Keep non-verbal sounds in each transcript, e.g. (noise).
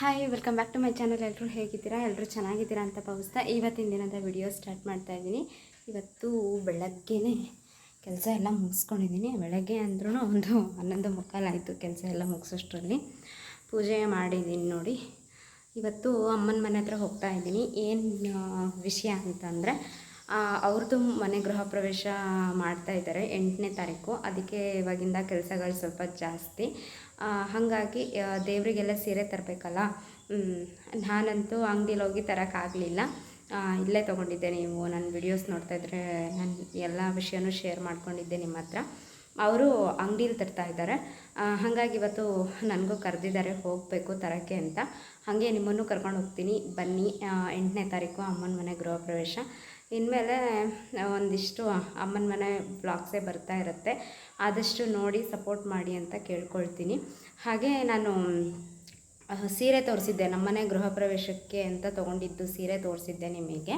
Hi welcome back to my channel ಎಲ್ಲರೂ ಹೇಗಿದ್ದೀರಾ? ಎಲ್ಲರೂ ಚೆನ್ನಾಗಿದ್ದೀರಾ ಅಂತ ಭಾವಿಸ್ತಾ ಇವತ್ತಿನ ದಿನದ ವಿಡಿಯೋ ಸ್ಟಾರ್ಟ್ ಮಾಡ್ತಾ ಇದ್ದೀನಿ. ಇವತ್ತು ಬೆಳಗ್ಗೆನೇ ಕೆಲಸ ಎಲ್ಲ ಮುಗಿಸ್ಕೊಂಡಿದ್ದೀನಿ. ಬೆಳಗ್ಗೆ ಅಂದ್ರೂ ಒಂದು ಹನ್ನೊಂದು ಮುಕ್ಕಾಲಾಯಿತು ಕೆಲಸ ಎಲ್ಲ ಮುಗಿಸೋಷ್ಟರಲ್ಲಿ. ಪೂಜೆ ಮಾಡಿದ್ದೀನಿ ನೋಡಿ. ಇವತ್ತು ಅಮ್ಮನ ಮನೆ ಹತ್ರ ಹೋಗ್ತಾ ಇದ್ದೀನಿ. ಏನು ವಿಷಯ ಅಂತಂದರೆ ಅವ್ರದ್ದು ಮನೆ ಗೃಹ ಪ್ರವೇಶ ಮಾಡ್ತಾ ಇದ್ದಾರೆ ಎಂಟನೇ ತಾರೀಕು. ಅದಕ್ಕೆ ಇವಾಗಿಂದ ಕೆಲಸಗಳು ಸ್ವಲ್ಪ ಜಾಸ್ತಿ. ಹಾಗಾಗಿ ದೇವರಿಗೆಲ್ಲ ಸೀರೆ ತರಬೇಕಲ್ಲ? ನಾನಂತೂ ಅಂಗಡಿಲಿ ಹೋಗಿ ತರೋಕ್ಕಾಗಲಿಲ್ಲ ಇಲ್ಲೇ ತೊಗೊಂಡಿದ್ದೆ ನೀವು. ನನ್ನ ವಿಡಿಯೋಸ್ ನೋಡ್ತಾ ಇದ್ರೆ ನಾನು ಎಲ್ಲ ವಿಷಯನೂ ಶೇರ್ ಮಾಡ್ಕೊಂಡಿದ್ದೆ ನಿಮ್ಮ ಹತ್ರ. ಅವರು ಅಂಗಡೀಲಿ ತರ್ತಾ ಇದ್ದಾರೆ. ಹಾಗಾಗಿ ಇವತ್ತು ನನಗೂ ಕರೆದಿದ್ದಾರೆ ಹೋಗಬೇಕು ತರೋಕ್ಕೆ ಅಂತ. ಹಾಗೆ ನಿಮ್ಮನ್ನು ಕರ್ಕೊಂಡು ಹೋಗ್ತೀನಿ. ಬನ್ನಿ. ಎಂಟನೇ ತಾರೀಕು ಅಮ್ಮನ ಮನೆ ಗೃಹ ಪ್ರವೇಶ. ಇನ್ಮೇಲೆ ಒಂದಿಷ್ಟು ಅಮ್ಮನ ಮನೆ ಬ್ಲಾಗ್ಸೇ ಬರ್ತಾ ಇರುತ್ತೆ. ಆದಷ್ಟು ನೋಡಿ ಸಪೋರ್ಟ್ ಮಾಡಿ ಅಂತ ಕೇಳ್ಕೊಳ್ತೀನಿ. ಹಾಗೆ ನಾನು ಸೀರೆ ತೋರಿಸಿದ್ದೆ. ನಮ್ಮನೆ ಗೃಹ ಪ್ರವೇಶಕ್ಕೆ ಅಂತ ತೊಗೊಂಡಿದ್ದು ಸೀರೆ ತೋರಿಸಿದ್ದೆ ನಿಮಗೆ.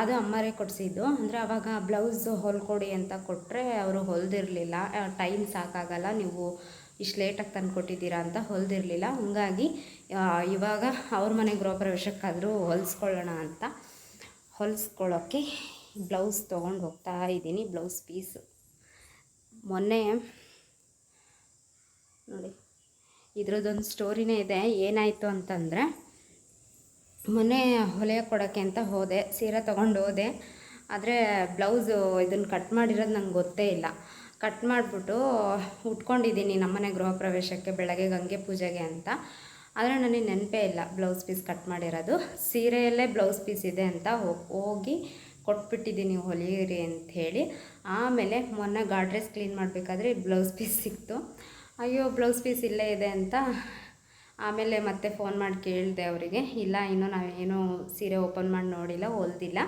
ಅದು ಅಮ್ಮರೇ ಕೊಡಿಸಿದ್ದು. ಅಂದರೆ ಅವಾಗ ಬ್ಲೌಸ್ ಹೊಲ್ಕೊಡಿ ಅಂತ ಕೊಟ್ಟರೆ ಅವರು ಹೊಲ್ದಿರಲಿಲ್ಲ. ಟೈಮ್ ಸಾಕಾಗಲ್ಲ. ನೀವು ಇಷ್ಟು ಲೇಟಾಗಿ ತಂದು ಕೊಟ್ಟಿದ್ದೀರಾ ಅಂತ ಹೊಲ್ದಿರಲಿಲ್ಲ. ಹಂಗಾಗಿ ಇವಾಗ ಅವ್ರ ಮನೆ ಗೃಹ ಪ್ರವೇಶಕ್ಕಾದರೂ ಹೊಲಿಸ್ಕೊಳ್ಳೋಣ ಅಂತ ಹೊಲಿಸ್ಕೊಳ್ಳೋಕ್ಕೆ ಬ್ಲೌಸ್ ತೊಗೊಂಡು ಹೋಗ್ತಾ ಇದ್ದೀನಿ, ಬ್ಲೌಸ್ ಪೀಸು. ಮೊನ್ನೆ ನೋಡಿ, ಇದ್ರದ್ದೊಂದು ಸ್ಟೋರಿನೇ ಇದೆ, ಏನಾಯಿತು ಅಂತಂದರೆ, ಮೊನ್ನೆ ಹೊಲೆಯ ಕೊಡೋಕ್ಕೆ ಅಂತ ಹೋದೆ, ಸೀರೆ ತೊಗೊಂಡು ಹೋದೆ, ಆದರೆ ಬ್ಲೌಸು ಇದನ್ನು ಕಟ್ ಮಾಡಿರೋದು ನಂಗೆ ಗೊತ್ತೇ ಇಲ್ಲ. ಕಟ್ ಮಾಡಿಬಿಟ್ಟು ಉಟ್ಕೊಂಡಿದ್ದೀನಿ ನಮ್ಮನೆ ಗೃಹ ಪ್ರವೇಶಕ್ಕೆ, ಬೆಳಗ್ಗೆ ಗಂಗೆ ಪೂಜೆಗೆ ಅಂತ. ಆದರೆ ನನಗೆ ನೆನಪೇ ಇಲ್ಲ ಬ್ಲೌಸ್ ಪೀಸ್ ಕಟ್ ಮಾಡಿರೋದು. ಸೀರೆಯಲ್ಲೇ ಬ್ಲೌಸ್ ಪೀಸ್ ಇದೆ ಅಂತ ಹೋಗಿ ಕೊಟ್ಬಿಟ್ಟಿದ್ದೀನಿ ಹೊಲಿಯಿರಿ ಅಂತ ಹೇಳಿ. ಆಮೇಲೆ ಮೊನ್ನೆ ಗಾಡ್ರೆಸ್ ಕ್ಲೀನ್ ಮಾಡಬೇಕಾದ್ರೆ ಬ್ಲೌಸ್ ಪೀಸ್ ಸಿಕ್ತು. ಅಯ್ಯೋ, ಬ್ಲೌಸ್ ಪೀಸ್ ಇಲ್ಲೇ ಇದೆ ಅಂತ ಆಮೇಲೆ ಮತ್ತೆ ಫೋನ್ ಮಾಡಿ ಕೇಳಿದೆ ಅವರಿಗೆ. ಇಲ್ಲ, ಇನ್ನೂ ನಾವೇನು ಸೀರೆ ಓಪನ್ ಮಾಡಿ ನೋಡಿಲ್ಲ, ಹೊಲ್ದಿಲ್ಲ,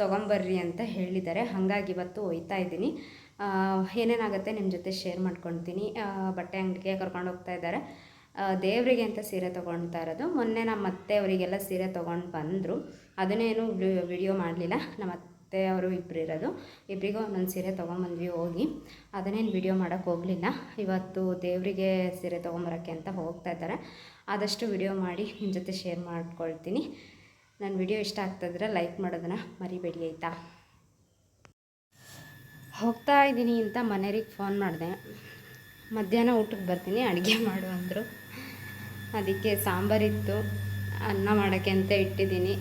ತೊಗೊಂಬರ್ರಿ ಅಂತ ಹೇಳಿದ್ದಾರೆ. ಹಾಗಾಗಿ ಇವತ್ತು ಒಯ್ತಾ ಇದ್ದೀನಿ. ಏನೇನಾಗುತ್ತೆ ನಿಮ್ಮ ಜೊತೆ ಶೇರ್ ಮಾಡ್ಕೊತೀನಿ ಬಟ್ಟೆ ಅಂಗಡಿಗೆ ಕರ್ಕೊಂಡು ಹೋಗ್ತಾ ಇದ್ದಾರೆ. ದೇವರಿಗೆ ಅಂತ ಸೀರೆ ತೊಗೊಳ್ತಾ ಇರೋದು? ಮೊನ್ನೆ ನಮ್ಮ ಅತ್ತೆ ಅವರಿಗೆಲ್ಲ ಸೀರೆ ತೊಗೊಂಡು ಬಂದರು. ಅದನ್ನೇನು ವಿಡಿಯೋ ಮಾಡಲಿಲ್ಲ. ನಮ್ಮ ಅತ್ತೆ ಅವರು ಇಬ್ಬರು ಇರೋದು. ಇಬ್ಬರಿಗೂ ಒಂದೊಂದು ಸೀರೆ ತೊಗೊಂಬಂದ್ವಿ ಹೋಗಿ. ಅದನ್ನೇನು ವಿಡಿಯೋ ಮಾಡೋಕ್ಕೆ ಹೋಗಲಿಲ್ಲ. ಇವತ್ತು ದೇವರಿಗೆ ಸೀರೆ ತೊಗೊಂಬರೋಕ್ಕೆ ಅಂತ ಹೋಗ್ತಾ ಇದ್ದಾರೆ. ಆದಷ್ಟು ವಿಡಿಯೋ ಮಾಡಿ ನಿಮ್ಮ ಜೊತೆ ಶೇರ್ ಮಾಡ್ಕೊಳ್ತೀನಿ. ನನ್ನ ವಿಡಿಯೋ ಇಷ್ಟ ಆಗ್ತಾಯಿದ್ರೆ ಲೈಕ್ ಮಾಡೋದನ್ನು ಮರಿಬೇಡಿ, ಆಯಿತಾ? ಹೋಗ್ತಾ ಇದ್ದೀನಿ ಅಂತ ಮನೆಯವ್ರಿಗೆ ಫೋನ್ ಮಾಡಿದೆ. ಮಧ್ಯಾಹ್ನ ಊಟಕ್ಕೆ ಬರ್ತೀನಿ, ಅಡುಗೆ ಮಾಡು ಅಂದರು. ಅದಕ್ಕೆ ಸಾಂಬಾರಿತ್ತು, ಅನ್ನ ಮಾಡೋಕ್ಕೆ ಅಂತ ಇಟ್ಟಿದ್ದೀನಿ.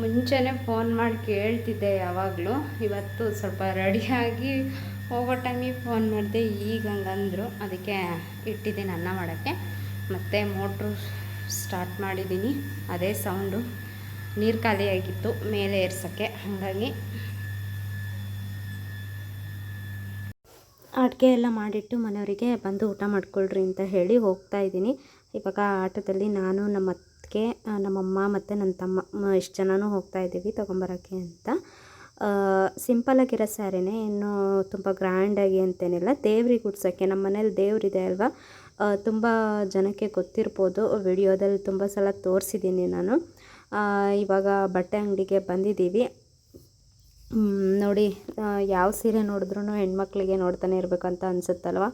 ಮುಂಚೆನೇ ಫೋನ್ ಮಾಡಿ ಕೇಳ್ತಿದ್ದೆ ಯಾವಾಗಲೂ. ಇವತ್ತು ಸ್ವಲ್ಪ ರೆಡಿಯಾಗಿ ಹೋಗೋ ಟೈಮಿಗೆ ಫೋನ್ ಮಾಡಿದೆ, ಈಗ ಹಂಗಂದರು. ಅದಕ್ಕೆ ಇಟ್ಟಿದ್ದೀನಿ ಅನ್ನ ಮಾಡೋಕ್ಕೆ. ಮತ್ತು ಮೋಟ್ರು ಸ್ಟಾರ್ಟ್ ಮಾಡಿದ್ದೀನಿ. ಅದೇ ಸೌಂಡು ನೀರು ಖಾಲಿಯಾಗಿತ್ತು, ಮೇಲೆ ಏರ್ಸೋಕ್ಕೆ. ಹಾಗಾಗಿ ಅಡುಗೆ ಎಲ್ಲ ಮಾಡಿಟ್ಟು ಮನೆಯವರಿಗೆ ಬಂದು ಊಟ ಮಾಡ್ಕೊಳ್ರಿ ಅಂತ ಹೇಳಿ ಹೋಗ್ತಾ ಇದ್ದೀನಿ. ಇವಾಗ ಆಟೋದಲ್ಲಿ ನಾನು ನಮ್ಮ ಅತ್ತಿಗೆ ನಮ್ಮಮ್ಮ ಮತ್ತು ನನ್ನ ತಮ್ಮ ಇಷ್ಟು ಜನನೂ ಹೋಗ್ತಾ ಇದ್ದೀವಿ ತೊಗೊಂಬರೋಕ್ಕೆ ಅಂತ. ಸಿಂಪಲಾಗಿರೋ ಸ್ಯಾರಿನೇ, ಇನ್ನು ತುಂಬ ಗ್ರ್ಯಾಂಡಾಗಿ ಅಂತೇನಿಲ್ಲ. ದೇವ್ರಿಗೆ ಉಡ್ಸೋಕ್ಕೆ ನಮ್ಮ ಮನೇಲಿ ದೇವ್ರಿದೆ ಅಲ್ವಾ? ತುಂಬ ಜನಕ್ಕೆ ಗೊತ್ತಿರ್ಬೋದು. ವಿಡಿಯೋದಲ್ಲಿ ತುಂಬ ಸಲ ತೋರಿಸಿದ್ದೀನಿ ನಾನು. ಇವಾಗ ಬಟ್ಟೆ ಅಂಗಡಿಗೆ ಬಂದಿದ್ದೀವಿ. ನೋಡಿ ಯಾವ ಸೀರೆ ನೋಡಿದ್ರೂ ಹೆಣ್ಮಕ್ಳಿಗೆ ನೋಡ್ತಾನೆ ಇರಬೇಕಂತ ಅನಿಸುತ್ತಲ್ವ?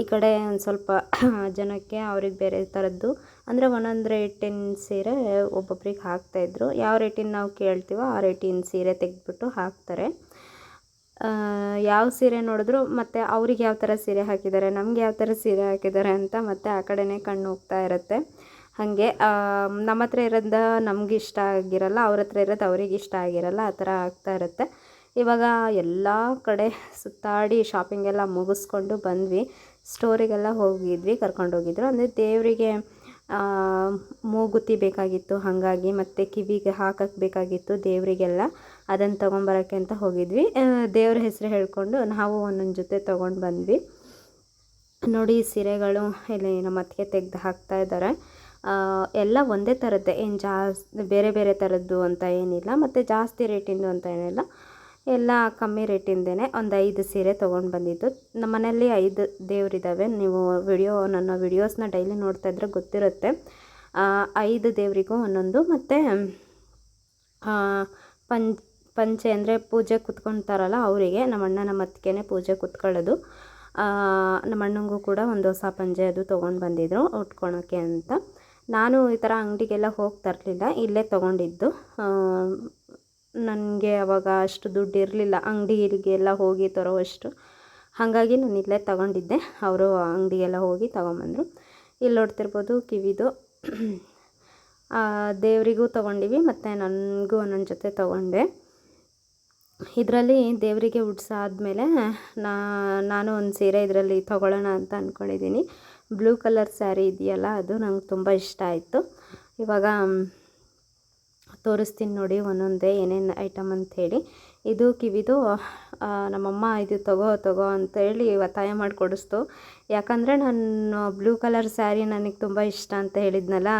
ಈ ಕಡೆ ಒಂದು ಸ್ವಲ್ಪ (coughs) ಜನಕ್ಕೆ ಅವ್ರಿಗೆ ಬೇರೆ ಥರದ್ದು ಅಂದರೆ ಒಂದೊಂದು ರೇಟಿನ ಸೀರೆ ಒಬ್ಬೊಬ್ರಿಗೆ ಹಾಕ್ತಾಯಿದ್ರು ಯಾವ ರೇಟಿನ ನಾವು ಕೇಳ್ತೀವೋ ಆ ರೇಟಿನ ಸೀರೆ ತೆಗೆದ್ಬಿಟ್ಟು ಹಾಕ್ತಾರೆ. ಯಾವ ಸೀರೆ ನೋಡಿದ್ರು ಮತ್ತು ಅವ್ರಿಗೆ ಯಾವ ಥರ ಸೀರೆ ಹಾಕಿದ್ದಾರೆ, ನಮ್ಗೆ ಯಾವ ಥರ ಸೀರೆ ಹಾಕಿದ್ದಾರೆ ಅಂತ ಮತ್ತೆ ಆ ಕಡೆನೇ ಕಣ್ಣು ಹೋಗ್ತಾ ಇರುತ್ತೆ. ಹಾಗೆ ನಮ್ಮ ಹತ್ರ ಇರೋದ ನಮ್ಗೆ ಇಷ್ಟ ಆಗಿರಲ್ಲ, ಅವ್ರ ಹತ್ರ ಇರೋದು ಅವ್ರಿಗೆ ಇಷ್ಟ ಆಗಿರಲ್ಲ, ಆ ಥರ ಆಗ್ತಾ ಇರುತ್ತೆ. ಇವಾಗ ಎಲ್ಲ ಕಡೆ ಸುತ್ತಾಡಿ ಶಾಪಿಂಗ್ ಎಲ್ಲ ಮುಗಿಸ್ಕೊಂಡು ಬಂದ್ವಿ. ಸ್ಟೋರಿಗೆಲ್ಲ ಹೋಗಿದ್ವಿ, ಕರ್ಕೊಂಡು ಹೋಗಿದ್ರು. ಅಂದರೆ ದೇವರಿಗೆ ಮೂಗುತಿ ಬೇಕಾಗಿತ್ತು, ಹಾಗಾಗಿ ಮತ್ತು ಕಿವಿಗೆ ಹಾಕಕ್ಕೆ ಬೇಕಾಗಿತ್ತು ದೇವರಿಗೆಲ್ಲ. ಅದನ್ನು ತೊಗೊಂಬರೋಕ್ಕೆ ಅಂತ ಹೋಗಿದ್ವಿ. ದೇವ್ರ ಹೆಸರು ಹೇಳ್ಕೊಂಡು ನಾವು ಒಂದೊಂದು ಜೊತೆ ತೊಗೊಂಡು ಬಂದ್ವಿ. ನೋಡಿ, ಸೀರೆಗಳು ಇಲ್ಲಿ ನಮ್ಮ ಅತ್ತಿಗೆ ತೆಗೆದು ಹಾಕ್ತಾ ಇದ್ದಾರೆ. ಎಲ್ಲ ಒಂದೇ ಥರದ್ದೇ. ಏನು ಜಾಸ್, ಬೇರೆ ಬೇರೆ ಥರದ್ದು ಅಂತ ಏನಿಲ್ಲ. ಮತ್ತು ಜಾಸ್ತಿ ರೇಟಿಂದು ಅಂತ ಏನಿಲ್ಲ. ಎಲ್ಲ ಕಮ್ಮಿ ರೇಟಿಂದೇ ಒಂದು ಐದು ಸೀರೆ ತೊಗೊಂಡು ಬಂದಿದ್ದು. ನಮ್ಮ ಮನೆಯಲ್ಲಿ ಐದು ದೇವರಿದ್ದಾವೆ ನೀವು ವಿಡಿಯೋ, ನನ್ನ ವಿಡಿಯೋಸ್ನ ಡೈಲಿ ನೋಡ್ತಾ ಇದ್ರೆ ಗೊತ್ತಿರುತ್ತೆ. ಐದು ದೇವರಿಗೂ ಒಂದೊಂದು. ಮತ್ತು ಪಂಚ, ಪಂಚೆ ಅಂದರೆ ಪೂಜೆ ಕುತ್ಕೊತಾರಲ್ಲ ಅವರಿಗೆ. ನಮ್ಮ ಅಣ್ಣ ನಮ್ಮ ಅತ್ತಿಗೆನೇ ಪೂಜೆ ಕುತ್ಕೊಳ್ಳೋದು. ನಮ್ಮ ಅಣ್ಣಂಗೂ ಕೂಡ ಒಂದು ಹೊಸ ಪಂಜೆ ಅದು ತೊಗೊಂಡು ಬಂದಿದ್ರು, ಉಟ್ಕೊಳೋಕ್ಕೆ ಅಂತ. ನಾನು ಈ ಥರ ಅಂಗಡಿಗೆಲ್ಲ ಹೋಗಿ ಇಲ್ಲೇ ತೊಗೊಂಡಿದ್ದು. ನನಗೆ ಅವಾಗ ಅಷ್ಟು ದುಡ್ಡು ಇರಲಿಲ್ಲ, ಅಂಗಡಿಗೆಲ್ಲ ಹೋಗಿ ತರೋವಷ್ಟು. ಹಾಗಾಗಿ ನಾನು ಇಲ್ಲೇ ತಗೊಂಡಿದ್ದೆ, ಅವರು ಅಂಗಡಿಗೆಲ್ಲ ಹೋಗಿ ತೊಗೊಂಬಂದರು. ಇಲ್ಲಿ ನೋಡ್ತಿರ್ಬೋದು ಕಿವಿದು. ದೇವರಿಗೂ ತೊಗೊಂಡಿವಿ, ಮತ್ತು ನನಗೂ ನನ್ನ ಜೊತೆ ತೊಗೊಂಡೆ. ಇದರಲ್ಲಿ ದೇವರಿಗೆ ಉಡ್ಸಾದ್ಮೇಲೆ ನಾನು ಒಂದು ಸೀರೆ ಇದರಲ್ಲಿ ತೊಗೊಳ್ಳೋಣ ಅಂತ ಅಂದ್ಕೊಂಡಿದ್ದೀನಿ ಬ್ಲೂ ಕಲರ್ ಸ್ಯಾರಿ ಇದೆಯಲ್ಲ, ಅದು ನಂಗೆ ತುಂಬ ಇಷ್ಟ ಆಯಿತು. ಇವಾಗ ತೋರಿಸ್ತೀನಿ ನೋಡಿ ಒಂದೊಂದೇ ಏನೇನು ಐಟಮ್ ಅಂಥೇಳಿ ಇದು ಕಿವಿದು ನಮ್ಮಮ್ಮ ಇದು ತಗೋ ತಗೋ ಅಂತೇಳಿ ಒತ್ತಾಯ ಮಾಡಿ ಕೊಡಿಸ್ತು. ಯಾಕಂದರೆ ನಾನು ಬ್ಲೂ ಕಲರ್ ಸ್ಯಾರಿ ನನಗೆ ತುಂಬ ಇಷ್ಟ ಅಂತ ಹೇಳಿದ್ನಲ್ಲ,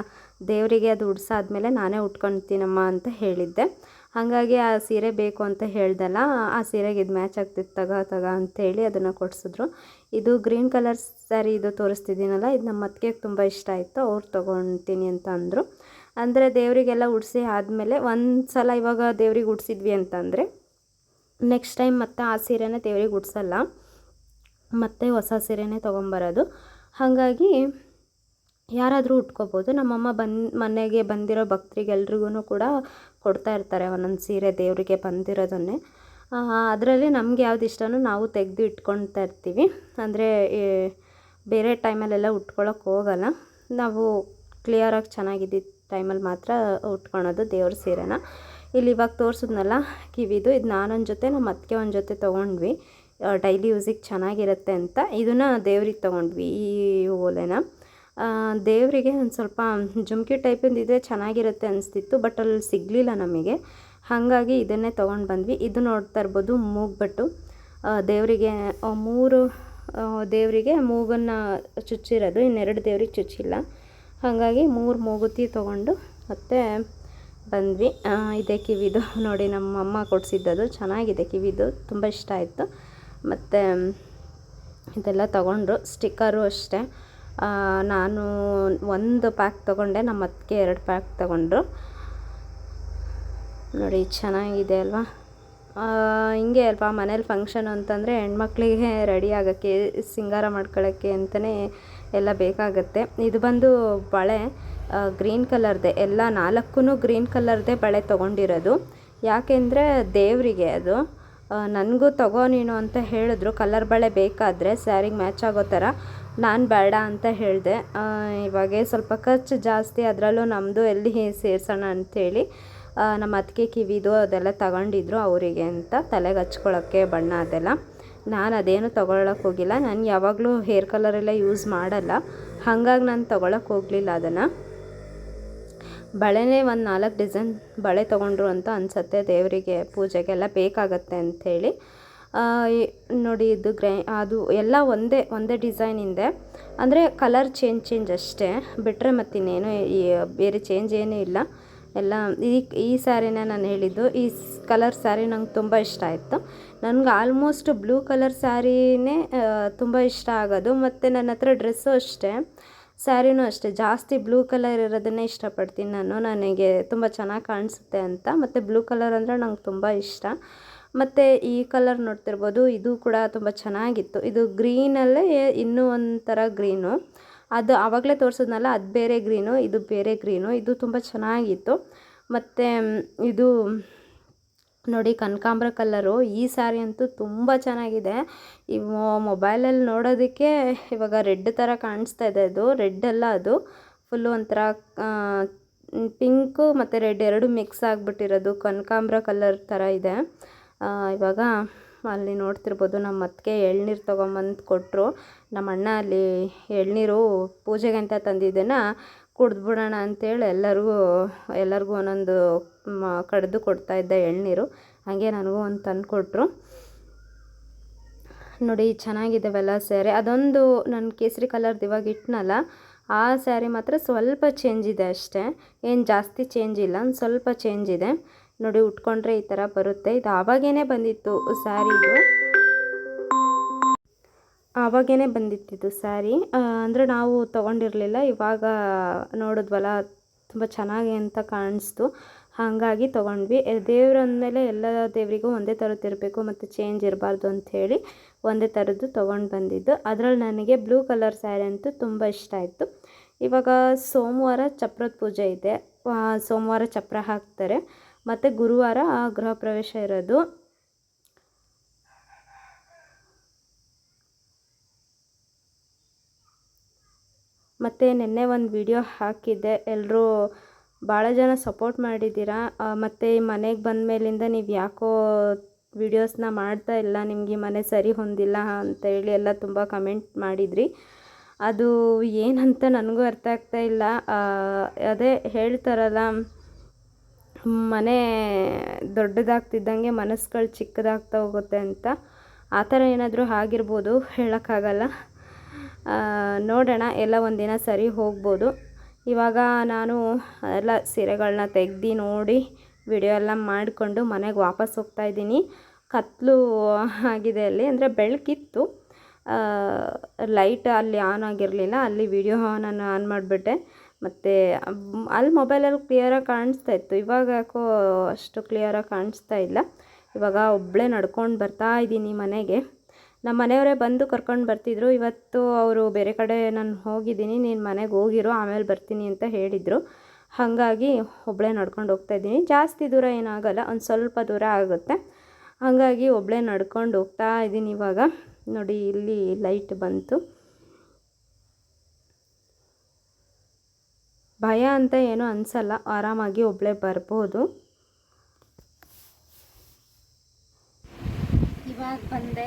ದೇವರಿಗೆ ಅದು ಉಡ್ಸಾದ್ಮೇಲೆ ನಾನೇ ಉಟ್ಕೊತೀನಮ್ಮ ಅಂತ ಹೇಳಿದ್ದೆ. ಹಾಗಾಗಿ ಆ ಸೀರೆ ಬೇಕು ಅಂತ ಹೇಳ್ದಲ್ಲ, ಆ ಸೀರೆಗೆ ಇದು ಮ್ಯಾಚ್ ಆಗ್ತಿತ್ತು, ತಗ ತಗ ಅಂಥೇಳಿ ಅದನ್ನು ಕೊಡಿಸಿದ್ರು. ಇದು ಗ್ರೀನ್ ಕಲರ್ ಸ್ಯಾರಿ ಇದು ತೋರಿಸ್ತಿದ್ದೀನಲ್ಲ, ಇದು ನಮ್ಮ ಅತ್ತಿಗೆ ತುಂಬ ಇಷ್ಟ ಆಯಿತು, ಅವ್ರು ತೊಗೊಳ್ತೀನಿ ಅಂತ ಅಂದರು. ಅಂದರೆ ದೇವರಿಗೆಲ್ಲ ಉಡಿಸಿ ಆದಮೇಲೆ ಒಂದು ಸಲ ಇವಾಗ ದೇವ್ರಿಗೆ ಉಡಿಸಿದ್ವಿ ಅಂತಂದರೆ ನೆಕ್ಸ್ಟ್ ಟೈಮ್ ಮತ್ತೆ ಆ ಸೀರೆನ ದೇವ್ರಿಗೆ ಉಡ್ಸಲ್ಲ, ಮತ್ತೆ ಹೊಸ ಸೀರೆನೇ ತೊಗೊಂಬರೋದು. ಹಾಗಾಗಿ ಯಾರಾದರೂ ಉಟ್ಕೋಬೋದು. ನಮ್ಮಮ್ಮ ಬಂದು, ಮನೆಗೆ ಬಂದಿರೋ ಭಕ್ತರಿಗೆಲ್ರಿಗೂ ಕೂಡ ಕೊಡ್ತಾ ಇರ್ತಾರೆ ಒಂದೊಂದು ಸೀರೆ ದೇವರಿಗೆ ಬಂದಿರೋದನ್ನೇ. ಅದರಲ್ಲಿ ನಮ್ಗೆ ಯಾವ್ದು ಇಷ್ಟನೋ ನಾವು ತೆಗೆದು ಇಟ್ಕೊಳ್ತಾ ಇರ್ತೀವಿ. ಅಂದರೆ ಬೇರೆ ಟೈಮಲ್ಲೆಲ್ಲ ಉಟ್ಕೊಳ್ಳೋಕೆ ಹೋಗಲ್ಲ. ನಾವು ಕ್ಲಿಯರಾಗಿ ಚೆನ್ನಾಗಿದ್ದಿದ್ದ ಟೈಮಲ್ಲಿ ಮಾತ್ರ ಉಟ್ಕೊಳೋದು ದೇವ್ರ ಸೀರೆನ. ಇಲ್ಲಿ ಇವಾಗ ತೋರಿಸಿದ್ನಲ್ಲ, ಕಿವಿದು. ಇದು ನಾನೊಂದು ಜೊತೆ ನಮ್ಮ ಅತ್ತಿಗೆ ಒಂದು ಜೊತೆ ತೊಗೊಂಡ್ವಿ. ಡೈಲಿ ಯೂಸಿಗೆ ಚೆನ್ನಾಗಿರುತ್ತೆ ಅಂತ. ಇದನ್ನು ದೇವ್ರಿಗೆ ತೊಗೊಂಡ್ವಿ ಈ ಓಲೆನ. ದೇವರಿಗೆ ಒಂದು ಸ್ವಲ್ಪ ಜುಮ್ಕಿ ಟೈಪಿಂದು ಇದ್ರೆ ಚೆನ್ನಾಗಿರುತ್ತೆ ಅನಿಸ್ತಿತ್ತು, ಬಟ್ ಅಲ್ಲಿ ಸಿಗಲಿಲ್ಲ ನಮಗೆ. ಹಾಗಾಗಿ ಇದನ್ನೇ ತೊಗೊಂಡು ಬಂದ್ವಿ. ಇದು ನೋಡ್ತಾ ಇರ್ಬೋದು ಮೂಗ್ಬಟ್ಟು. ದೇವರಿಗೆ ಮೂರು ದೇವರಿಗೆ ಮೂಗನ್ನು ಚುಚ್ಚಿರೋದು, ಇನ್ನೆರಡು ದೇವ್ರಿಗೆ ಚುಚ್ಚಿಲ್ಲ. ಹಾಗಾಗಿ ಮೂರು ಮೂಗುತಿ ತೊಗೊಂಡು ಮತ್ತೆ ಬಂದ್ವಿ. ಇದೆ ಕಿವಿದು. (laughs) ನೋಡಿ ನಮ್ಮ ಅಮ್ಮ ಕೊಡಿಸಿದ್ದದು. ಚೆನ್ನಾಗಿದೆ ಕಿವಿದು. ತುಂಬ ಇಷ್ಟ ಆಯಿತು. ಮತ್ತು, ಇದೆಲ್ಲ ತಗೊಂಡ್ರು. ಸ್ಟಿಕ್ಕರು ಅಷ್ಟೇ. ನಾನು ಒಂದು ಪ್ಯಾಕ್ ತೊಗೊಂಡೆ, ನಮ್ಮ ಅತ್ತಿಗೆ ಎರಡು ಪ್ಯಾಕ್ ತೊಗೊಂಡ್ರು. ನೋಡಿ, ಚೆನ್ನಾಗಿದೆ ಅಲ್ವಾ? ಹಿಂಗೆ ಅಲ್ವಾ, ಮನೇಲಿ ಫಂಕ್ಷನ್ ಅಂತಂದರೆ ಹೆಣ್ಮಕ್ಳಿಗೆ ರೆಡಿ ಆಗೋಕ್ಕೆ, ಸಿಂಗಾರ ಮಾಡ್ಕೊಳ್ಳೋಕ್ಕೆ ಅಂತಲೇ ಎಲ್ಲ ಬೇಕಾಗುತ್ತೆ. ಇದು ಬಂದು ಬಳೆ ಗ್ರೀನ್ ಕಲರ್ದೆ ಎಲ್ಲ ನಾಲ್ಕು ಗ್ರೀನ್ ಕಲರ್ದೇ ಬಳೆ ತೊಗೊಂಡಿರೋದು. ಯಾಕೆಂದರೆ ದೇವರಿಗೆ ಅದು. ನನಗೂ ತಗೋ ನೀನು ಅಂತ ಹೇಳಿದ್ರು. ಕಲರ್ ಬಳೆ ಬೇಕಾದರೆ ಸ್ಯಾರಿಗೆ ಮ್ಯಾಚ್ ಆಗೋ ಥರ. ನಾನು ಬೇಡ ಅಂತ ಹೇಳಿದೆ. ಇವಾಗೆ ಸ್ವಲ್ಪ ಖರ್ಚು ಜಾಸ್ತಿ ಅದರಲ್ಲೂ ನಮ್ಮದು ಎಲ್ಲಿ ಸೇರಿಸೋಣ ಅಂಥೇಳಿ ನಮ್ಮ ಅತ್ತಿಗೆ ಕಿವಿದು ಅದೆಲ್ಲ ತಗೊಂಡಿದ್ರು ಅವರಿಗೆ ಅಂತ ತಲೆಗೆ ಹಚ್ಕೊಳ್ಳೋಕ್ಕೆ ಬಣ್ಣ ಅದೆಲ್ಲ. ನಾನು ಅದೇನು ತೊಗೊಳಕ್ಕೆ ಹೋಗಿಲ್ಲ. ನಾನು ಯಾವಾಗಲೂ ಹೇರ್ ಕಲರೆಲ್ಲ ಯೂಸ್ ಮಾಡಲ್ಲ. ಹಾಗಾಗಿ ನಾನು ತೊಗೊಳಕ್ಕೆ ಹೋಗಲಿಲ್ಲ ಅದನ್ನು. ಬಳೆನೇ ಒಂದು ನಾಲ್ಕು ಡಿಸೈನ್ ಬಳೆ ತೊಗೊಂಡ್ರು ಅಂತ ಅನಿಸತ್ತೆ ದೇವರಿಗೆ ಪೂಜೆಗೆಲ್ಲ ಬೇಕಾಗತ್ತೆ ಅಂಥೇಳಿ ನೋಡಿ ಇದು ಗ್ರೈ, ಅದು ಎಲ್ಲ ಒಂದೇ ಒಂದೇ ಡಿಸೈನಿಂದೆ ಅಂದರೆ ಕಲರ್ ಚೇಂಜ್ ಚೇಂಜ್ ಅಷ್ಟೇ. ಬಿಟ್ಟರೆ ಮತ್ತಿನ್ನೇನು ಬೇರೆ ಚೇಂಜ್ ಏನೂ ಇಲ್ಲ. ಎಲ್ಲ ಈ ಈ ಸ್ಯಾರಿನ ನಾನು ಹೇಳಿದ್ದು, ಈ ಕಲರ್ ಸ್ಯಾರಿ ನಂಗೆ ತುಂಬ ಇಷ್ಟ ಆಯಿತು. ನನಗೆ ಆಲ್ಮೋಸ್ಟ್ ಬ್ಲೂ ಕಲರ್ ಸ್ಯಾರಿನೇ ತುಂಬ ಇಷ್ಟ ಆಗೋದು. ಮತ್ತು ನನ್ನ ಹತ್ರ ಡ್ರೆಸ್ಸು ಅಷ್ಟೇ. ಸ್ಯಾರಿನೂ ಅಷ್ಟೇ. ಜಾಸ್ತಿ ಬ್ಲೂ ಕಲರ್ ಇರೋದನ್ನೇ ಇಷ್ಟಪಡ್ತೀನಿ ನಾನು. ನನಗೆ ತುಂಬ ಚೆನ್ನಾಗಿ ಕಾಣಿಸುತ್ತೆ ಅಂತ. ಮತ್ತು ಬ್ಲೂ ಕಲರ್ ಅಂದರೆ ನಂಗೆ ತುಂಬ ಇಷ್ಟ. ಮತ್ತು ಈ ಕಲರ್ ನೋಡ್ತಿರ್ಬೋದು, ಇದು ಕೂಡ ತುಂಬ ಚೆನ್ನಾಗಿತ್ತು. ಇದು ಗ್ರೀನಲ್ಲೇ ಇನ್ನೂ ಒಂಥರ ಗ್ರೀನು ಅದು ಆವಾಗಲೇ ತೋರಿಸಿದ್ನಲ್ಲ, ಅದು ಬೇರೆ ಗ್ರೀನು ಇದು ಬೇರೆ ಗ್ರೀನು ಇದು ತುಂಬ ಚೆನ್ನಾಗಿತ್ತು. ಮತ್ತು ಇದು ನೋಡಿ ಕನಕಾಂಬ್ರ ಕಲ್ಲರು ಈ ಸ್ಯಾರಿ ಅಂತೂ ತುಂಬ ಚೆನ್ನಾಗಿದೆ. ಈ ಮೊಬೈಲಲ್ಲಿ ನೋಡೋದಕ್ಕೆ ಇವಾಗ ರೆಡ್ ಥರ ಕಾಣಿಸ್ತಾ ಇದೆ ಅದು ರೆಡ್ ಅಲ್ಲ ಅದು. ಫುಲ್ಲು ಒಂಥರ ಪಿಂಕು ಮತ್ತು ರೆಡ್ ಎರಡು ಮಿಕ್ಸ್ ಆಗಿಬಿಟ್ಟಿರೋದು ಕನಕಾಂಬ್ರ ಕಲ್ಲರ್ ಥರ ಇದೆ. ಇವಾಗ ಅಲ್ಲಿ ನೋಡ್ತಿರ್ಬೋದು ನಮ್ಮ ಅತ್ತಿಗೆ ಎಳ್ನೀರು ತೊಗೊಂಬಂದು ಕೊಟ್ಟರು ನಮ್ಮ ಅಣ್ಣ ಅಲ್ಲಿ ಎಳನೀರು ಪೂಜೆಗೆ ಅಂತ ತಂದಿದ್ದನ್ನು ಕುಡ್ದುಬಿಡೋಣ ಅಂತೇಳಿ ಎಲ್ಲರಿಗೂ ಎಲ್ಲರಿಗೂ ಒಂದೊಂದು, ಮ, ಕಡಿದು ಕೊಡ್ತಾಯಿದ್ದ ಎಳನೀರು. ಹಾಗೆ ನನಗೂ ಒಂದು ತಂದು ಕೊಟ್ಟರು ನೋಡಿ, ಚೆನ್ನಾಗಿದ್ದಾವೆಲ್ಲ ಸ್ಯಾರಿ. ಅದೊಂದು ನನ್ನ ಕೇಸರಿ ಕಲರ್ದು ಇವಾಗ ಇಟ್ಟನಲ್ಲ ಆ ಸ್ಯಾರಿ ಮಾತ್ರ ಸ್ವಲ್ಪ ಚೇಂಜ್ ಇದೆ ಅಷ್ಟೇ. ಏನು ಜಾಸ್ತಿ ಚೇಂಜ್ ಇಲ್ಲ ಸ್ವಲ್ಪ ಚೇಂಜ್ ಇದೆ. ನೋಡಿ ಉಟ್ಕೊಂಡ್ರೆ ಈ ಥರ ಬರುತ್ತೆ. ಇದು ಆವಾಗೇನೆ ಬಂದಿತ್ತು ಸ್ಯಾರಿದು ಆವಾಗೇ ಬಂದಿತ್ತಿದ್ದು ಸ್ಯಾರಿ. ಅಂದರೆ ನಾವು ತೊಗೊಂಡಿರಲಿಲ್ಲ. ಇವಾಗ ನೋಡಿದ್ವಲ್ಲ, ತುಂಬ ಚೆನ್ನಾಗಿ ಅಂತ ಕಾಣಿಸ್ತು. ಹಾಗಾಗಿ ತೊಗೊಂಡ್ವಿ. ದೇವ್ರು ಅಂದಮೇಲೆ ಎಲ್ಲ ದೇವರಿಗೂ ಒಂದೇ ಥರದ್ದು ಇರಬೇಕು, ಮತ್ತು ಚೇಂಜ್ ಇರಬಾರ್ದು ಅಂಥೇಳಿ ಒಂದೇ ಥರದ್ದು ತೊಗೊಂಡು ಬಂದಿದ್ದು. ಅದರಲ್ಲಿ ನನಗೆ ಬ್ಲೂ ಕಲರ್ ಸ್ಯಾರಿ ಅಂತೂ ತುಂಬ ಇಷ್ಟ ಆಯಿತು. ಇವಾಗ ಸೋಮವಾರ ಚಪ್ರದ ಪೂಜೆ ಇದೆ. ಸೋಮವಾರ ಚಪ್ರ ಹಾಕ್ತಾರೆ. ಮತ್ತು ಗುರುವಾರ ಗೃಹ ಪ್ರವೇಶ ಇರೋದು. ಮತ್ತು ನಿನ್ನೆ ಒಂದು ವಿಡಿಯೋ ಹಾಕಿದ್ದೆ. ಎಲ್ಲರೂ ಭಾಳ ಜನ ಸಪೋರ್ಟ್ ಮಾಡಿದ್ದೀರಾ? ಮತ್ತು ಮನೆಗೆ ಬಂದ ಮೇಲಿಂದ ನೀವು ಯಾಕೋ ವಿಡಿಯೋಸ್ನ ಮಾಡ್ತಾ ಇಲ್ಲ, ನಿಮಗೆ ಮನೆ ಸರಿ ಹೊಂದಿಲ್ಲ ಅಂತ ಹೇಳಿ ಎಲ್ಲ ತುಂಬ ಕಮೆಂಟ್ ಮಾಡಿದ್ರಿ. ಅದು ಏನಂತ ನನಗೂ ಅರ್ಥ ಆಗ್ತಾ ಇಲ್ಲ. ಅದೇ ಹೇಳ್ತಾರಲ್ಲ ಮನೆ ದೊಡ್ಡದಾಗ್ತಿದ್ದಂಗೆ ಮನಸ್ಸುಗಳು ಚಿಕ್ಕದಾಗ್ತಾ ಹೋಗುತ್ತೆ ಅಂತ ಆ ಥರ ಏನಾದರೂ ಆಗಿರ್ಬೋದು ಹೇಳೋಕ್ಕಾಗಲ್ಲ. ನೋಡೋಣ, ಎಲ್ಲ ಒಂದಿನ ಸರಿ ಹೋಗ್ಬೋದು. ಇವಾಗ ನಾನು ಎಲ್ಲ ಸೀರೆಗಳನ್ನ ತೆಗ್ದು ನೋಡಿ ವಿಡಿಯೋ ಎಲ್ಲ ಮಾಡಿಕೊಂಡು ಮನೆಗೆ ವಾಪಸ್ ಹೋಗ್ತಾ ಇದ್ದೀನಿ. ಕತ್ಲು ಆಗಿದೆ ಅಲ್ಲಿ, ಅಂದರೆ ಬೆಳಕಿತ್ತು. ಲೈಟ್ ಅಲ್ಲಿ ಆನ್ ಆಗಿರಲಿಲ್ಲ, ಅಲ್ಲಿ ವಿಡಿಯೋ ನಾನು ಆನ್ ಮಾಡಿಬಿಟ್ಟೆ. ಮತ್ತು ಅಲ್ಲಿ ಮೊಬೈಲಲ್ಲಿ ಕ್ಲಿಯರಾಗಿ ಕಾಣಿಸ್ತಾ ಇತ್ತು. ಇವಾಗ ಯಾಕೋ ಅಷ್ಟು ಕ್ಲಿಯರಾಗಿ ಕಾಣಿಸ್ತಾ ಇಲ್ಲ. ಇವಾಗ ಒಬ್ಬಳೇ ನಡ್ಕೊಂಡು ಬರ್ತಾ ಇದ್ದೀನಿ ಮನೆಗೆ. ನಮ್ಮ ಮನೆಯವರೇ ಬಂದು ಕರ್ಕೊಂಡು ಬರ್ತಿದ್ರು. ಇವತ್ತು ಅವರು ಬೇರೆ ಕಡೆ ನಾನು ಹೋಗಿದ್ದೀನಿ, ನೀನು ಮನೆಗೆ ಹೋಗಿರೋ, ಆಮೇಲೆ ಬರ್ತೀನಿ ಅಂತ ಹೇಳಿದರು. ಹಾಗಾಗಿ ಒಬ್ಬಳೇ ನಡ್ಕೊಂಡು ಹೋಗ್ತಾ ಇದ್ದೀನಿ. ಜಾಸ್ತಿ ದೂರ ಏನಾಗಲ್ಲ, ಒಂದು ಸ್ವಲ್ಪ ದೂರ ಆಗುತ್ತೆ. ಹಾಗಾಗಿ ಒಬ್ಬಳೇ ನಡ್ಕೊಂಡು ಹೋಗ್ತಾ ಇದ್ದೀನಿ ಇವಾಗ. ನೋಡಿ, ಇಲ್ಲಿ ಲೈಟ್ ಬಂತು. ಭಯ ಅಂತ ಏನೂ ಅನಿಸಲ್ಲ. ಆರಾಮಾಗಿ ಒಬ್ಬಳೇ ಬರ್ಬೋದು. ಇವಾಗ ಬಂದೆ.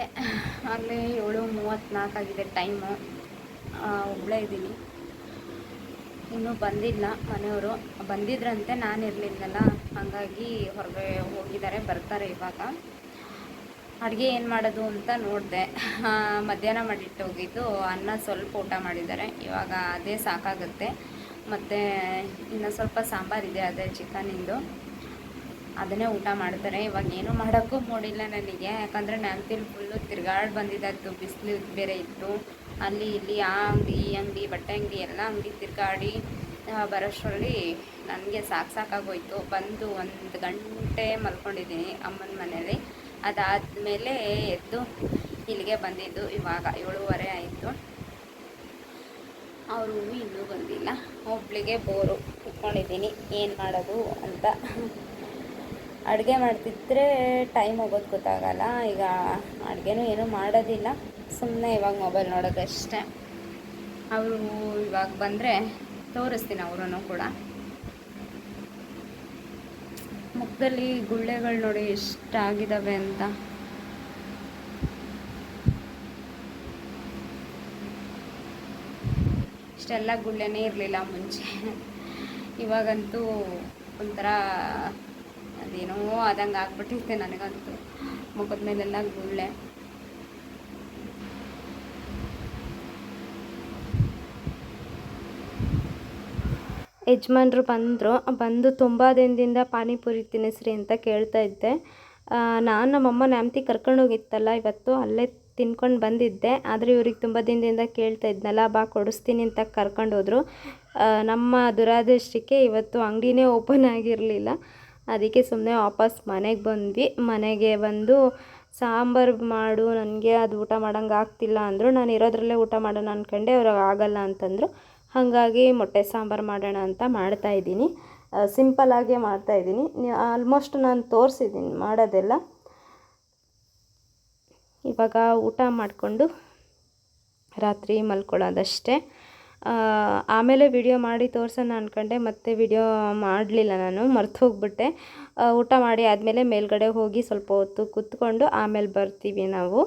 ಆಗಲೇ ಏಳು ಮೂವತ್ತ್ನಾಲ್ಕು ಆಗಿದೆ ಟೈಮು. ಒಬ್ಬಳೇ ಇದ್ದೀನಿ. ಇನ್ನೂ ಬಂದಿಲ್ಲ ಮನೆಯವರು. ಬಂದಿದ್ರಂತೆ, ನಾನು ಇರಲಿಲ್ಲಲ್ಲ. ಹಾಗಾಗಿ ಹೊರಗೆ ಹೋಗಿದ್ದಾರೆ, ಬರ್ತಾರೆ ಇವಾಗ. ಅಡುಗೆ ಏನು ಮಾಡೋದು ಅಂತ ನೋಡಿದೆ. ಮಧ್ಯಾಹ್ನ ಮಾಡಿಟ್ಟು ಹೋಗಿದ್ದು. ಅನ್ನ ಸ್ವಲ್ಪ ಊಟ ಮಾಡಿದ್ದಾರೆ. ಇವಾಗ ಅದೇ ಸಾಕಾಗುತ್ತೆ. ಮತ್ತು ಇನ್ನು ಸ್ವಲ್ಪ ಸಾಂಬಾರಿದೆ ಅದೇ ಚಿಕನಿಂದು ಅದನ್ನೇ ಊಟ ಮಾಡ್ತಾರೆ. ಇವಾಗ ಏನೂ ಮಾಡೋಕ್ಕೂ ಮೂಡಿಲ್ಲ ನನಗೆ. ಯಾಕಂದರೆ ನೆನಪಿನ ಫುಲ್ಲು ತಿರ್ಗಾಡಿ ಬಂದಿದ್ದಾಯ್ತು ಬಿಸಿಲು ಬೇರೆ ಇತ್ತು. ಅಲ್ಲಿ ಇಲ್ಲಿ ಆ ಅಂಗಡಿ, ಈ ಅಂಗಡಿ, ಬಟ್ಟೆ ಅಂಗಡಿ ಎಲ್ಲ ಅಂಗಡಿ ತಿರ್ಗಾಡಿ ಬರೋಷ್ಟರಲ್ಲಿ ನನಗೆ ಸಾಕು ಸಾಕಾಗೋಯ್ತು. ಬಂದು ಒಂದು ಗಂಟೆ ಮಲ್ಕೊಂಡಿದ್ದೀನಿ ಅಮ್ಮನ ಮನೇಲಿ. ಅದಾದಮೇಲೆ ಎದ್ದು ಇಲ್ಲಿಗೆ ಬಂದಿದ್ದು. ಇವಾಗ ಏಳುವರೆ ಆಯಿತು. ಅವರು ಇನ್ನೂ ಬಂದಿಲ್ಲ. ಒಬ್ಳಿಗೆ ಬೋರು ಕುತ್ಕೊಂಡಿದ್ದೀನಿ ಏನು ಮಾಡೋದು ಅಂತ. ಅಡುಗೆ ಮಾಡ್ತಿದ್ರೆ ಟೈಮ್ ಹೋಗೋದು ಗೊತ್ತಾಗಲ್ಲ. ಈಗ ಅಡುಗೆನೂ ಏನೂ ಮಾಡೋದಿಲ್ಲ. ಸುಮ್ಮನೆ ಇವಾಗ ಮೊಬೈಲ್ ನೋಡೋದಷ್ಟೇ. ಅವರು ಇವಾಗ ಬಂದರೆ ತೋರಿಸ್ತೀನಿ ಅವರನ್ನು ಕೂಡ. ಮುಖದಲ್ಲಿ ಗುಳ್ಳೆಗಳು ನೋಡಿ ಎಷ್ಟಾಗಿದ್ದಾವೆ ಅಂತ. ಇಷ್ಟೆಲ್ಲ ಗುಳ್ಳೆನೇ ಇರಲಿಲ್ಲ ಮುಂಚೆ. ಇವಾಗಂತೂ ಒಂಥರ ಅದೇನೋ ಆದಂಗೆ ಆಗ್ಬಿಟ್ಟಿತ್ತೆ ನನಗಂತೂ. ಮುಖದ ಮೇಲೆಲ್ಲ ಗುಳ್ಳೆ. ಯಜಮಾನ್ರು ಬಂದರು. ಬಂದು ತುಂಬ ದಿನದಿಂದ ಪಾನಿಪುರಿ ತಿನ್ನಿಸ್ರಿ ಅಂತ ಕೇಳ್ತಾ ಇದ್ದೆ. ನಾನು ನಮ್ಮಮ್ಮ ನ್ಯಾಮ್ತಿ ಕರ್ಕೊಂಡೋಗಿತ್ತಲ್ಲ ಇವತ್ತು, ಅಲ್ಲೇ ತಿನ್ಕೊಂಡು ಬಂದಿದ್ದೆ. ಆದರೆ ಇವ್ರಿಗೆ ತುಂಬ ದಿನದಿಂದ ಕೇಳ್ತಾ ಇದ್ನಲ್ಲ, ಬಾ ಕೊಡಿಸ್ತೀನಿ ಅಂತ ಕರ್ಕೊಂಡೋದ್ರು ನಮ್ಮ ದುರಾದೃಷ್ಟಕ್ಕೆ ಇವತ್ತು ಅಂಗಡಿನೇ ಓಪನ್ ಆಗಿರಲಿಲ್ಲ. ಅದಕ್ಕೆ ಸುಮ್ಮನೆ ವಾಪಸ್ ಮನೆಗೆ ಬಂದ್ವಿ. ಮನೆಗೆ ಬಂದು ಸಾಂಬಾರು ಮಾಡು, ನನಗೆ ಅದು ಊಟ ಮಾಡೋಂಗೆ ಆಗ್ತಿಲ್ಲ ಅಂದರು. ನಾನು ಇರೋದ್ರಲ್ಲೇ ಊಟ ಮಾಡೋಣ ಅಂದ್ಕೊಂಡೆ ಅವ್ರಿಗೆ ಆಗಲ್ಲ ಅಂತಂದರು. ಹಾಗಾಗಿ ಮೊಟ್ಟೆ ಸಾಂಬಾರು ಮಾಡೋಣ ಅಂತ ಮಾಡ್ತಾಯಿದ್ದೀನಿ ಸಿಂಪಲ್ಲಾಗೇ ಮಾಡ್ತಾಯಿದ್ದೀನಿ ಆಲ್ಮೋಸ್ಟ್ ನಾನು ತೋರಿಸಿದ್ದೀನಿ, ಮಾಡೋದೆಲ್ಲ. ಇವಾಗ ಊಟ ಮಾಡಿಕೊಂಡು ರಾತ್ರಿ ಮಲ್ಕೊಳ್ಳೋದಷ್ಟೇ. ಆಮೇಲೆ ವಿಡಿಯೋ ಮಾಡಿ ತೋರಿಸೋಣ ಅಂದ್ಕೊಂಡೆ ಮತ್ತೆ ವಿಡಿಯೋ ಮಾಡಲಿಲ್ಲ ನಾನು, ಮರ್ತು ಹೋಗ್ಬಿಟ್ಟೆ. ಊಟ ಮಾಡಿ ಆದಮೇಲೆ ಮೇಲ್ಗಡೆ ಹೋಗಿ ಸ್ವಲ್ಪ ಹೊತ್ತು ಕೂತ್ಕೊಂಡು ಆಮೇಲೆ ಬರ್ತೀವಿ ನಾವು.